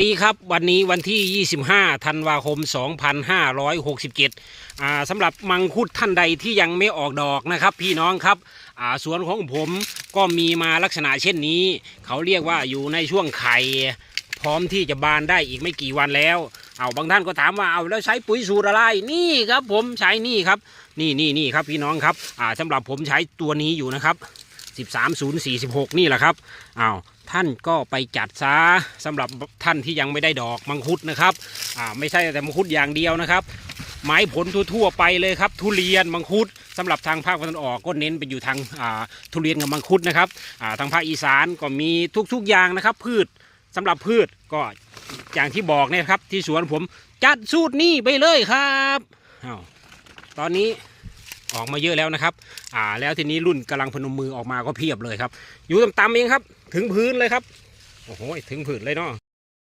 ปีครับวันนี้วันที่ 25 ธันวาคม 2567อ่าสำหรับมังคุดท่านใดที่ยังไม่ออกดอกนะครับ พี่น้องครับอ่าสวนของผมก็มีมาลักษณะเช่นนี้ เขาเรียกว่าอยู่ในช่วงไข่ พร้อมที่จะบานได้อีกไม่กี่วันแล้ว เอาบางท่านก็ถามว่าเอาแล้วใช้ปุ๋ยสูตรอะไรนี่ครับผมใช้นี่ครับ นี่นี่นี่ครับพี่น้องครับอ่าสำหรับผมใช้ตัวนี้อยู่นะครับ 13046 นี่แหละครับอ้าวท่านก็ไปจัดซะสำหรับท่านที่ยังไม่ได้ดอกมังคุดนะครับอ่าไม่ใช่แต่มังคุดอย่างเดียวนะครับไม้ผลทั่วๆไปเลยครับ ทุเรียนมังคุดสำหรับทางภาคตะวันออกก็เน้นไปอยู่ทางอ่าทุเรียนกับมังคุดนะครับอ่าทางภาคอีสานก็มีทุกๆอย่างนะครับ พืชสำหรับพืชก็อย่างที่บอกเนี่ยครับ ที่สวนผมจัดสูตรนี้ไปเลยครับอ้าวตอนนี้ ออกมาเยอะแล้วนะครับ อ่า แล้วทีนี้รุ่นกำลังพนมมือออกมาก็เพียบเลยครับ อยู่ต่ำๆเองครับ ถึงพื้นเลยครับ โอ้โห ถึงพื้นเลยเนาะ